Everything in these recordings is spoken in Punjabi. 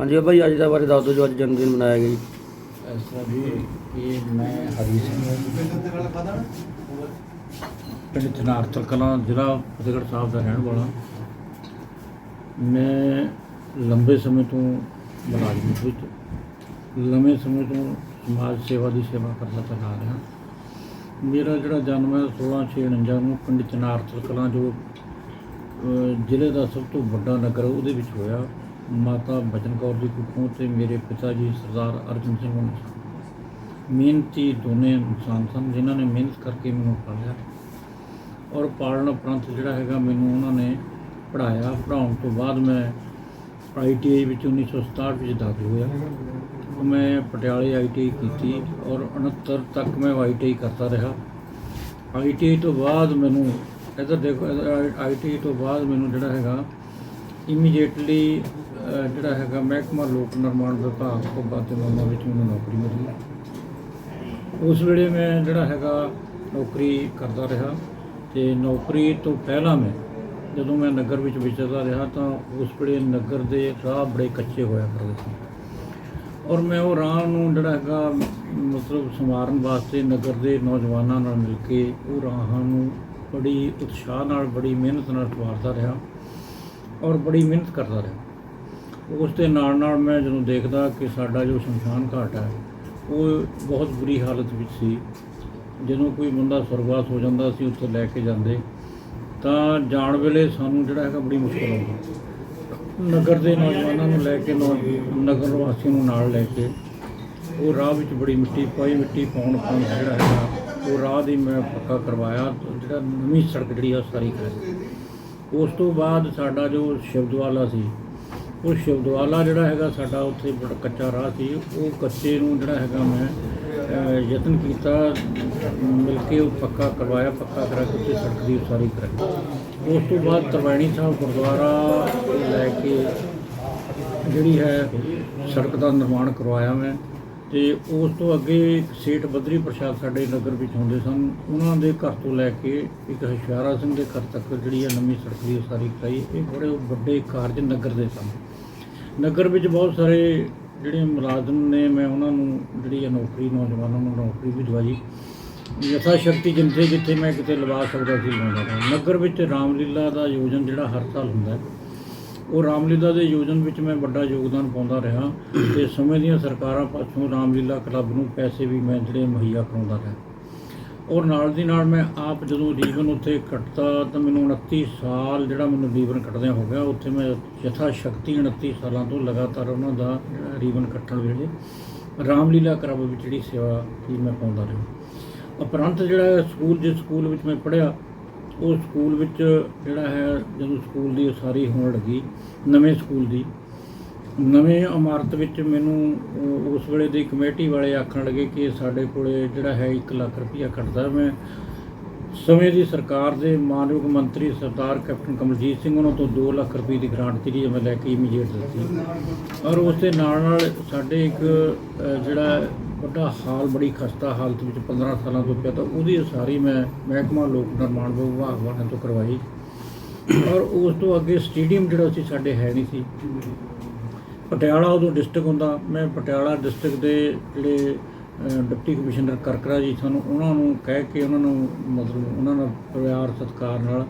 ਹਾਂਜੀ ਬਾਬਾ ਜੀ, ਅੱਜ ਦਾ ਬਾਰੇ ਦੱਸ ਦਿਓ ਜੋ ਅੱਜ ਜਨਮ ਦਿਨ ਮਨਾਇਆ ਗਿਆ ਜੀ। ਇਸ ਤਰ੍ਹਾਂ ਜੀ ਇਹ ਮੈਂ ਹਰੀ ਸਿੰਘ ਪਿੰਡ ਚਨਾਰਥਲ ਕਲਾਂ, ਜ਼ਿਲ੍ਹਾ ਫਤਿਹਗੜ੍ਹ ਸਾਹਿਬ ਦਾ ਰਹਿਣ ਵਾਲਾ। ਮੈਂ ਲੰਬੇ ਸਮੇਂ ਤੋਂ ਮੁਲਾਜ਼ਮ ਵਿੱਚ ਲੰਮੇ ਸਮੇਂ ਤੋਂ ਸਮਾਜ ਸੇਵਾ ਦੀ ਸੇਵਾ ਕਰਦਾ ਚੱਲ ਰਿਹਾ। ਮੇਰਾ ਜਿਹੜਾ ਜਨਮ ਹੈ 1649 ਨੂੰ ਪਿੰਡ ਚਨਾਰਥਲ ਕਲਾਂ, ਜੋ ਜ਼ਿਲ੍ਹੇ ਦਾ ਸਭ ਤੋਂ ਵੱਡਾ ਨਗਰ ਉਹਦੇ ਵਿੱਚ ਹੋਇਆ। ਮਾਤਾ ਬਚਨ ਕੌਰ ਦੀ ਕੁੱਖੋਂ ਤੇ ਮੇਰੇ ਪਿਤਾ ਜੀ ਸਰਦਾਰ ਅਰਜਨ ਸਿੰਘ ਹੋਣੀ। ਸਨ ਮਿਹਨਤੀ ਦੋਨੇ ਇਨਸਾਨ ਸਨ, ਜਿਨ੍ਹਾਂ ਨੇ ਮਿਹਨਤ ਕਰਕੇ ਮੈਨੂੰ ਪਾਲਿਆ ਔਰ ਪਾਲਣ ਉਪਰੰਤ ਜਿਹੜਾ ਹੈਗਾ ਮੈਨੂੰ ਉਹਨਾਂ ਨੇ ਪੜਾਇਆ ਪੜਾਉਣ ਤੋਂ ਬਾਅਦ ਮੈਂ ਆਈਟੀਆਈ ਵਿੱਚ 1967 ਵਿੱਚ ਦਾਖਲ ਹੋਇਆ। ਮੈਂ ਪਟਿਆਲੇ ਆਈਟੀਆਈ ਕੀਤੀ ਔਰ 69 ਤੱਕ ਮੈਂ ਆਈਟੀਆਈ ਕਰਦਾ ਰਿਹਾ। ਆਈਟੀਆਈ ਤੋਂ ਬਾਅਦ ਮੈਨੂੰ ਇੱਧਰ ਦੇਖੋ ਆਈਟੀਆਈ ਤੋਂ ਬਾਅਦ ਮੈਨੂੰ ਜਿਹੜਾ ਹੈਗਾ ਇਮੀਡੀਏਟਲੀ ਜਿਹੜਾ ਹੈਗਾ ਮਹਿਕਮਾ ਲੋਕ ਨਿਰਮਾਣ ਵਿਭਾਗ ਤੋਂ ਬਾਅਦ ਮਾਮਾ ਵਿੱਚ ਮੈਨੂੰ ਨੌਕਰੀ ਮਿਲੀ। ਉਸ ਵੇਲੇ ਮੈਂ ਜਿਹੜਾ ਹੈਗਾ ਨੌਕਰੀ ਕਰਦਾ ਰਿਹਾ ਤੇ ਨੌਕਰੀ ਤੋਂ ਪਹਿਲਾਂ ਮੈਂ ਜਦੋਂ ਮੈਂ ਨਗਰ ਵਿੱਚ ਵਿਚਰਦਾ ਰਿਹਾ ਤਾਂ ਉਸ ਵੇਲੇ ਨਗਰ ਦੇ ਰਾਹ ਬੜੇ ਕੱਚੇ ਹੋਇਆ ਕਰਦੇ ਸੀ। ਔਰ ਮੈਂ ਉਹ ਰਾਹ ਨੂੰ ਜਿਹੜਾ ਹੈਗਾ ਮਤਲਬ ਸੰਵਾਰਨ ਵਾਸਤੇ ਨਗਰ ਦੇ ਨੌਜਵਾਨਾਂ ਨਾਲ ਮਿਲ ਕੇ ਉਹ ਰਾਹਾਂ ਨੂੰ ਬੜੀ ਉਤਸ਼ਾਹ ਨਾਲ, ਬੜੀ ਮਿਹਨਤ ਨਾਲ ਸਵਾਰਦਾ ਰਿਹਾ। ਔਰ ਬੜੀ ਮਿਹਨਤ ਕਰਦਾ ਰਿਹਾ। ਉਸ ਦੇ ਨਾਲ ਨਾਲ ਮੈਂ ਜਦੋਂ ਦੇਖਦਾ ਕਿ ਸਾਡਾ ਜੋ ਸ਼ਮਸ਼ਾਨ ਘਾਟ ਹੈ, ਉਹ ਬਹੁਤ ਬੁਰੀ ਹਾਲਤ ਵਿੱਚ ਸੀ। ਜਦੋਂ ਕੋਈ ਬੰਦਾ ਸਰਵਾਸ ਹੋ ਜਾਂਦਾ ਸੀ, ਉੱਥੇ ਲੈ ਕੇ ਜਾਂਦੇ, ਤਾਂ ਜਾਣ ਵੇਲੇ ਸਾਨੂੰ ਜਿਹੜਾ ਹੈਗਾ ਬੜੀ ਮੁਸ਼ਕਲ ਆਉਂਦੀ। ਨਗਰ ਦੇ ਨੌਜਵਾਨਾਂ ਨੂੰ ਲੈ ਕੇ ਨੌ- ਨਗਰ ਵਾਸੀਆਂ ਨੂੰ ਨਾਲ ਲੈ ਕੇ, ਉਹ ਰਾਹ ਵਿੱਚ ਬੜੀ ਮਿੱਟੀ ਪਾਈ, ਮਿੱਟੀ ਪਾਉਣ ਪਾਉਣ ਜਿਹੜਾ ਹੈਗਾ, ਉਹ ਰਾਹ ਦੀ ਮੈਂ ਪੱਕਾ ਕਰਵਾਇਆ। ਜਿਹੜਾ ਨਵੀਂ ਸੜਕ ਜਿਹੜੀ ਆ, ਉਹ ਸਾਰੀ ਕਰਾਈ ਉਸ ਤੋਂ ਬਾਅਦ ਸਾਡਾ ਜੋ ਸ਼ਿਵਦਵਾਲਾ ਸੀ, ਉਹ ਸ਼ਿਵਦਵਾਲਾ ਜਿਹੜਾ ਹੈਗਾ ਸਾਡਾ ਉੱਥੇ ਬੜਾ ਕੱਚਾ ਰਾਹ ਸੀ, ਉਹ ਕੱਚੇ ਨੂੰ ਜਿਹੜਾ ਹੈਗਾ ਮੈਂ ਯਤਨ ਕੀਤਾ, ਮਿਲ ਕੇ ਉਹ ਪੱਕਾ ਕਰਵਾਇਆ, ਪੱਕਾ ਕਰਾ ਕੇ ਉੱਥੇ ਸੜਕ ਦੀ ਉਸਾਰੀ ਕਰਾਈ। ਉਸ ਤੋਂ ਬਾਅਦ ਤਰਵੈਣੀ ਸਾਹਿਬ ਗੁਰਦੁਆਰਾ ਲੈ ਕੇ ਜਿਹੜੀ ਹੈ ਸੜਕ ਦਾ ਨਿਰਮਾਣ ਕਰਵਾਇਆ ਮੈਂ। ਤੇ ਉਸ ਤੋਂ ਅੱਗੇ ਇੱਕ ਸੇਠ ਬਦਰੀ ਪ੍ਰਸ਼ਾਦ ਸਾਡੇ ਨਗਰ ਵਿੱਚ ਹੁੰਦੇ ਸਨ। ਉਹਨਾਂ ਦੇ ਘਰ ਤੋਂ ਲੈ ਕੇ ਇੱਕ ਹਸ਼ਿਆਰਾ ਸਿੰਘ ਦੇ ਘਰ ਤੱਕ ਜਿਹੜੀ ਹੈ ਨਵੀਂ ਸੜਕ ਦੀ ਉਸਾਰੀ ਕਰਾਈ। ਇਹ ਬੜੇ ਵੱਡੇ ਕਾਰਜ ਨਗਰ ਦੇ ਸਨ। ਨਗਰ ਵਿੱਚ ਬਹੁਤ ਸਾਰੇ ਜਿਹੜੇ ਮੁਲਾਜ਼ਮ ਨੇ, ਮੈਂ ਉਹਨਾਂ ਨੂੰ ਜਿਹੜੀ ਹੈ ਨੌਕਰੀ, ਨੌਜਵਾਨਾਂ ਨੂੰ ਨੌਕਰੀ ਵੀ ਦਵਾਈ। ਯਥਾ ਸ਼ਕਤੀ ਜਿੰਥੇ ਜਿੱਥੇ ਮੈਂ ਕਿਤੇ ਲਵਾ ਸਕਦਾ ਸੀ, ਲਵਾਉਂਦਾ ਨਗਰ ਵਿੱਚ ਰਾਮਲੀਲਾ ਦਾ ਆਯੋਜਨ ਜਿਹੜਾ ਹਰ ਸਾਲ ਹੁੰਦਾ ਹੈ। ਉਹ ਰਾਮਲੀਲਾ ਦੇ ਆਯੋਜਨ ਵਿੱਚ ਮੈਂ ਵੱਡਾ ਯੋਗਦਾਨ ਪਾਉਂਦਾ ਰਿਹਾ ਤੇ ਸਮੇਂ ਦੀਆਂ ਸਰਕਾਰਾਂ ਪਾਸੋਂ ਰਾਮਲੀਲਾ ਕਲੱਬ ਨੂੰ ਪੈਸੇ ਵੀ ਮੈਂ ਜਿਹੜੇ ਮੁਹੱਈਆ ਕਰਾਉਂਦਾ ਰਿਹਾ। ਔਰ ਨਾਲ ਦੀ ਨਾਲ ਮੈਂ ਆਪ ਜਦੋਂ ਜੀਵਨ ਉੱਥੇ ਕੱਟਦਾ ਤਾਂ ਮੈਨੂੰ 29 ਸਾਲ ਜਿਹੜਾ ਮੈਨੂੰ ਜੀਵਨ ਕੱਟਦਿਆਂ ਹੋ ਗਿਆ, ਉੱਥੇ ਮੈਂ ਯਥਾ ਸ਼ਕਤੀ 29 ਸਾਲਾਂ ਤੋਂ ਲਗਾਤਾਰ ਉਹਨਾਂ ਦਾ ਜਿਹੜਾ ਰੀਵਨ ਕੱਟਣ ਵੇਲੇ ਰਾਮਲੀਲਾ ਕਲੱਬ ਵਿੱਚ ਜਿਹੜੀ ਸੇਵਾ ਕੀ ਮੈਂ ਪਾਉਂਦਾ ਰਿਹਾ। ਉਪਰੰਤ ਜਿਹੜਾ ਸਕੂਲ, ਜਿਸ ਸਕੂਲ ਵਿੱਚ ਮੈਂ ਪੜ੍ਹਿਆ ਉਹ ਸਕੂਲ ਵਿੱਚ ਜਿਹੜਾ ਹੈ, ਜਦੋਂ ਸਕੂਲ ਦੀ ਉਸਾਰੀ ਹੋਣ ਲੱਗੀ, ਨਵੇਂ ਸਕੂਲ ਦੀ, ਨਵੇਂ ਇਮਾਰਤ ਵਿੱਚ ਮੈਨੂੰ ਉਸ ਵੇਲੇ ਦੀ ਕਮੇਟੀ ਵਾਲੇ ਆਖਣ ਲੱਗੇ ਕਿ ਸਾਡੇ ਕੋਲੇ ਜਿਹੜਾ ਹੈ 1 ਲੱਖ ਰੁਪਈਆ ਕੱਢਦਾ ਮੈਂ ਸਮੇਂ ਦੀ ਸਰਕਾਰ ਦੇ ਮਾਨਯੋਗ ਮੰਤਰੀ ਸਰਦਾਰ ਕੈਪਟਨ ਕਮਲਜੀਤ ਸਿੰਘ ਉਹਨਾਂ ਤੋਂ 2 ਲੱਖ ਰੁਪਏ ਦੀ ਗ੍ਰਾਂਟ ਜਿਹੜੀ ਹੈ, ਮੈਂ ਲੈ ਕੇ ਇਮੀਡੀਏਟ ਦਿੱਤੀ। ਔਰ ਉਸ ਦੇ ਨਾਲ ਨਾਲ ਸਾਡੇ ਇੱਕ ਜਿਹੜਾ ਵੱਡਾ ਹਾਲ, ਬੜੀ ਖਸਤਾ ਹਾਲਤ ਵਿੱਚ 15 ਸਾਲਾਂ ਤੋਂ ਪਿਆ ਤਾਂ ਉਹਦੀ ਉਸਾਰੀ ਮੈਂ ਮਹਿਕਮਾ ਲੋਕ ਨਿਰਮਾਣ ਵਿਭਾਗ ਵਾਲਿਆਂ ਤੋਂ ਕਰਵਾਈ। ਔਰ ਉਸ ਤੋਂ ਅੱਗੇ ਸਟੇਡੀਅਮ ਜਿਹੜਾ ਸੀ, ਸਾਡੇ ਹੈ ਨਹੀਂ ਸੀ। ਪਟਿਆਲਾ ਉਦੋਂ ਡਿਸਟ੍ਰਿਕਟ ਹੁੰਦਾ। ਮੈਂ ਪਟਿਆਲਾ ਡਿਸਟ੍ਰਿਕਟ ਦੇ ਜਿਹੜੇ ਡਿਪਟੀ ਕਮਿਸ਼ਨਰ ਕਰਕਰਾ ਜੀ ਸਾਨੂੰ, ਉਹਨਾਂ ਨੂੰ ਕਹਿ ਕੇ ਉਹਨਾਂ ਨੂੰ ਮਤਲਬ ਉਹਨਾਂ ਨਾਲ ਪਿਆਰ ਸਤਿਕਾਰ ਨਾਲ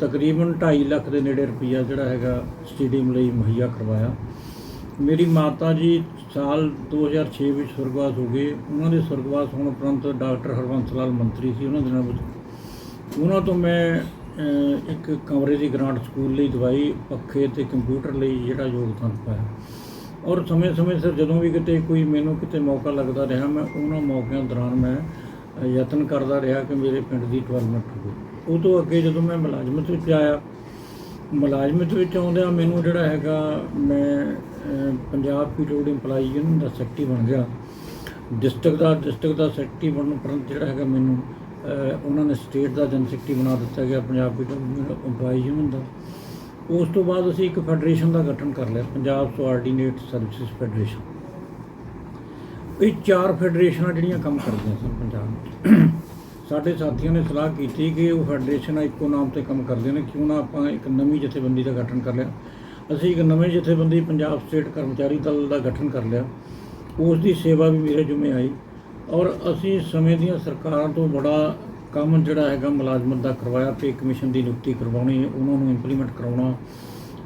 ਤਕਰੀਬਨ 2.5 ਲੱਖ ਦੇ ਨੇੜੇ ਰੁਪਈਆ ਜਿਹੜਾ ਹੈਗਾ ਸਟੇਡੀਅਮ ਲਈ ਮੁਹੱਈਆ ਕਰਵਾਇਆ। ਮੇਰੀ ਮਾਤਾ ਜੀ ਸਾਲ 2006 ਵਿੱਚ ਸੁਰਗਵਾਸ ਹੋ ਗਏ। ਉਹਨਾਂ ਦੇ ਸੁਰਗਵਾਸ ਹੋਣ ਉਪਰੰਤ ਡਾਕਟਰ ਹਰਵੰਸ ਲਾਲ ਮੰਤਰੀ ਸੀ ਉਹਨਾਂ ਦਿਨਾਂ ਵਿੱਚ। ਉਹਨਾਂ ਤੋਂ ਮੈਂ ਇੱਕ ਕਮਰੇ ਦੀ ਗ੍ਰਾਂਟ ਸਕੂਲ ਲਈ ਦਵਾਈ, ਪੱਖੇ ਤੇ ਕੰਪਿਊਟਰ ਲਈ ਜਿਹੜਾ ਯੋਗਦਾਨ ਪਾਇਆ। ਔਰ ਸਮੇਂ-ਸਮੇਂ ਸਿਰ ਜਦੋਂ ਵੀ ਕਿਤੇ ਕੋਈ ਮੈਨੂੰ ਕਿਤੇ ਮੌਕਾ ਲੱਗਦਾ ਰਿਹਾ, ਮੈਂ ਉਹਨਾਂ ਮੌਕਿਆਂ ਦੌਰਾਨ ਮੈਂ ਯਤਨ ਕਰਦਾ ਰਿਹਾ ਕਿ ਮੇਰੇ ਪਿੰਡ ਦੀ ਡਿਵੈਲਪਮੈਂਟ ਹੋਵੇ। ਉਹ ਤੋਂ ਅੱਗੇ ਜਦੋਂ ਮੈਂ ਮੁਲਾਜ਼ਮਤ ਵਿੱਚ ਆਇਆ, ਮੁਲਾਜ਼ਮਤ ਵਿੱਚ ਆਉਂਦਿਆਂ ਮੈਨੂੰ ਜਿਹੜਾ ਹੈਗਾ ਮੈਂ ਪੰਜਾਬ ਪੀਡਬਲਯੂ ਇੰਪਲਾਈ ਯੂਨੀਅਨ ਦਾ ਸੈਕਟਰੀ ਬਣ ਗਿਆ। ਡਿਸਟ੍ਰਿਕਟ ਦਾ ਡਿਸਟ੍ਰਿਕਟ ਦਾ ਸੈਕਟਰੀ ਬਣਨ ਉਪਰੰਤ ਜਿਹੜਾ ਹੈਗਾ ਮੈਨੂੰ ਉਹਨਾਂ ਨੇ ਸਟੇਟ ਦਾ ਜਨ ਸੈਕਟਰੀ ਬਣਾ ਦਿੱਤਾ ਗਿਆ ਪੰਜਾਬ ਪੀਡਬਲਯੂ ਇੰਪਲਾਈ ਯੂਨੀਅਨ ਦਾ। ਉਸ ਤੋਂ ਬਾਅਦ ਅਸੀਂ ਇੱਕ ਫੈਡਰੇਸ਼ਨ ਦਾ ਗਠਨ ਕਰ ਲਿਆ, ਪੰਜਾਬ ਸੁਆਰਡੀਨੇਟ ਸਰਵਿਸਿਜ਼ ਫੈਡਰੇਸ਼ਨ ਇਹ ਚਾਰ ਫੈਡਰੇਸ਼ਨਾਂ ਜਿਹੜੀਆਂ ਕੰਮ ਕਰਦੀਆਂ ਸਨ ਪੰਜਾਬ ਵਿੱਚ। ਸਾਡੇ ਸਾਥੀਆਂ ਨੇ ਸਲਾਹ ਕੀਤੀ ਕਿ ਉਹ ਫੈਡਰੇਸ਼ਨ ਇੱਕੋ ਨਾਮ ਤੇ ਕੰਮ ਕਰਦੀਆਂ ਨੇ। ਕਿਉਂ ਨਾ ਆਪਾਂ ਇੱਕ ਨਵੀਂ ਜਥੇਬੰਦੀ ਦਾ ਗਠਨ ਕਰ ਲਿਆ। ਅਸੀਂ ਇੱਕ ਨਵੇਂ ਜਥੇਬੰਦੀ ਪੰਜਾਬ ਸਟੇਟ ਕਰਮਚਾਰੀ ਦਲ ਦਾ ਗਠਨ ਕਰ ਲਿਆ। ਉਸ ਦੀ ਸੇਵਾ ਵੀ ਮੇਰੇ ਜੁਮੇ ਆਈ ਔਰ ਅਸੀਂ ਸਮੇਂ ਦੀਆਂ ਸਰਕਾਰਾਂ ਤੋਂ ਬੜਾ ਕੰਮ ਜਿਹੜਾ ਹੈਗਾ ਮੁਲਾਜ਼ਮਤ ਦਾ ਕਰਵਾਇਆ, ਪੇ ਕਮਿਸ਼ਨ ਦੀ ਨਿਯੁਕਤੀ ਕਰਵਾਉਣੀ, ਉਹਨਾਂ ਨੂੰ ਇੰਪਲੀਮੈਂਟ ਕਰਾਉਣਾ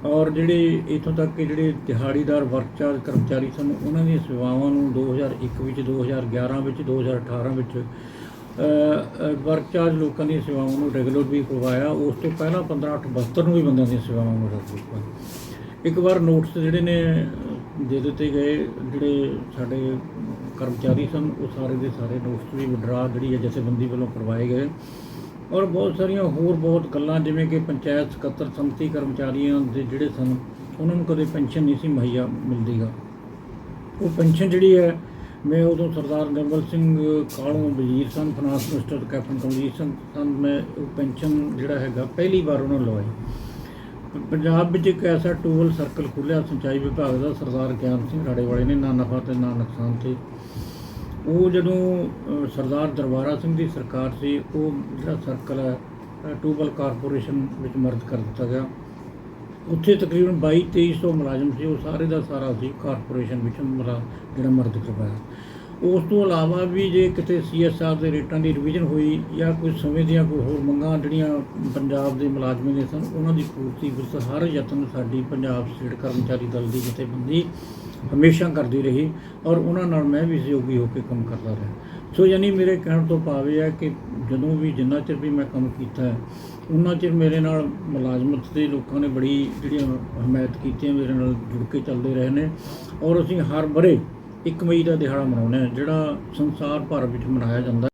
ਔਰ ਜਿਹੜੇ ਇਥੋਂ ਤੱਕ ਕਿ ਜਿਹੜੇ ਦਿਹਾੜੀਦਾਰ ਵਰਕ ਚਾਰਜ ਕਰਮਚਾਰੀ ਸਨ, ਉਹਨਾਂ ਦੀਆਂ ਸੇਵਾਵਾਂ ਨੂੰ 2001 ਵਿੱਚ 2011 ਵਿੱਚ 2018 ਵਿੱਚ ਵਰਕ ਚਾਰਜ ਲੋਕਾਂ ਦੀਆਂ ਸੇਵਾਵਾਂ ਨੂੰ ਰੈਗੂਲਰ ਵੀ ਕਰਵਾਇਆ। ਉਸ ਤੋਂ ਪਹਿਲਾਂ 15 8 72 ਨੂੰ ਵੀ ਬੰਦਿਆਂ ਦੀਆਂ ਸੇਵਾਵਾਂ ਨੂੰ ਰੈਗੂਲਰ ਕਰਵਾਇਆ। ਇੱਕ ਵਾਰ ਨੋਟਸ ਜਿਹੜੇ ਨੇ, ਦੇ ਦਿੱਤੇ ਗਏ, ਜਿਹੜੇ ਸਾਡੇ ਕਰਮਚਾਰੀ ਸਨ, ਉਹ ਸਾਰੇ ਦੇ ਸਾਰੇ ਨੋਟਸ ਵੀ ਵਿਡਰਾ ਜਿਹੜੀ ਹੈ ਜਥੇਬੰਦੀ ਵੱਲੋਂ ਕਰਵਾਏ ਗਏ। ਔਰ ਬਹੁਤ ਸਾਰੀਆਂ ਹੋਰ ਬਹੁਤ ਗੱਲਾਂ, ਜਿਵੇਂ ਕਿ ਪੰਚਾਇਤ ਸਕੱਤਰ ਸੰਮਤੀ ਕਰਮਚਾਰੀਆਂ ਦੇ ਜਿਹੜੇ ਸਨ, ਉਹਨਾਂ ਨੂੰ ਕਦੇ ਪੈਨਸ਼ਨ ਨਹੀਂ ਸੀ ਮੁਹੱਈਆ ਮਿਲਦੀਗਾ। ਉਹ ਪੈਨਸ਼ਨ ਜਿਹੜੀ ਹੈ, ਮੈਂ ਉਦੋਂ ਸਰਦਾਰ ਨਿਰਮਲ ਸਿੰਘ ਕਾਲੋਂ ਵਜ਼ੀਰ ਸਨ finance minister captain Kamleet Singh ਸਨ, ਮੈਂ ਉਹ ਪੈਨਸ਼ਨ ਜਿਹੜਾ ਹੈਗਾ, ਪਹਿਲੀ ਵਾਰ ਉਹਨਾਂ ਨੂੰ ਲਵਾਈ। ਪੰਜਾਬ ਵਿੱਚ ਇੱਕ ਐਸਾ ਟੂਲ ਸਰਕਲ ਖੁੱਲਿਆ ਸਿੰਚਾਈ ਵਿਭਾਗ ਦਾ ਸਰਦਾਰ ਗਿਆਨ ਸਿੰਘ ਰਾੜੇ ਵਾਲੇ ਨੇ ਨਾ ਨਫਾ ਤੇ ਨਾ ਨੁਕਸਾਨ ਤੇ। ਉਹ ਜਦੋਂ ਸਰਦਾਰ ਦਰਬਾਰਾ ਸਿੰਘ ਦੀ ਸਰਕਾਰ ਸੀ ਉਹ ਜਿਹੜਾ ਸਰਕਲ ਹੈ ਅ, ਟੂਬਲ ਕਾਰਪੋਰੇਸ਼ਨ ਵਿੱਚ ਮਰਦ ਕਰ ਦਿੱਤਾ ਗਿਆ। ਉੱਥੇ ਤਕਰੀਬਨ 22 2300 ਮੁਲਾਜ਼ਮ ਸੀ ਉਹ ਸਾਰੇ ਦਾ ਸਾਰਾ ਸੀ ਕਾਰਪੋਰੇਸ਼ਨ ਵਿੱਚ ਜਿਹੜਾ ਮਰਦ ਕਰਵਾਇਆ। ਉਸ ਤੋਂ ਇਲਾਵਾ ਵੀ ਜੇ ਕਿਤੇ ਸੀਐਸਆਰ ਦੇ ਰੇਟਾਂ ਦੀ ਰਿਵੀਜ਼ਨ ਹੋਈ ਜਾਂ ਕੋਈ ਸਮੇਂ ਦੀਆਂ ਕੋਈ ਹੋਰ ਮੰਗਾਂ ਜਿਹੜੀਆਂ ਪੰਜਾਬ ਦੇ ਮੁਲਾਜ਼ਮਾਂ ਦੇ ਸਨ, ਉਹਨਾਂ ਦੀ ਪੂਰਤੀ ਵਿੱਚ ਹਰ ਯਤਨ ਸਾਡੀ ਪੰਜਾਬ ਸਟੇਟ ਕਰਮਚਾਰੀ ਦਲ ਦੀ ਜਥੇਬੰਦੀ ਹਮੇਸ਼ਾ ਕਰਦੀ ਰਹੀ ਔਰ ਉਹਨਾਂ ਨਾਲ ਮੈਂ ਵੀ ਸਹਿਯੋਗੀ ਹੋ ਕੇ ਕੰਮ ਕਰਦਾ ਰਿਹਾ। ਸੋ ਯਾਨੀ ਮੇਰੇ ਕਹਿਣ ਤੋਂ ਭਾਵ ਇਹ ਹੈ ਕਿ ਜਦੋਂ ਵੀ ਜਿੰਨਾ ਚਿਰ ਵੀ ਮੈਂ ਕੰਮ ਕੀਤਾ ਹੈ, ਉਹਨਾਂ ਚਿਰ ਮੇਰੇ ਨਾਲ ਮੁਲਾਜ਼ਮਤ ਦੇ ਲੋਕਾਂ ਨੇ ਬੜੀ ਜਿਹੜੀਆਂ ਹਮਾਇਤ ਕੀਤੀ ਹੈ ਮੇਰੇ ਨਾਲ ਜੁੜ ਕੇ ਚੱਲਦੇ ਰਹੇ ਨੇ ਔਰ ਅਸੀਂ ਹਰ ਬਰੇ 1 ਮਈ ਦਾ ਦਿਹਾੜਾ ਮਨਾਉਂਦੇ ਹਾਂ ਜਿਹੜਾ ਸੰਸਾਰ ਭਰ ਵਿੱਚ ਮਨਾਇਆ ਜਾਂਦਾ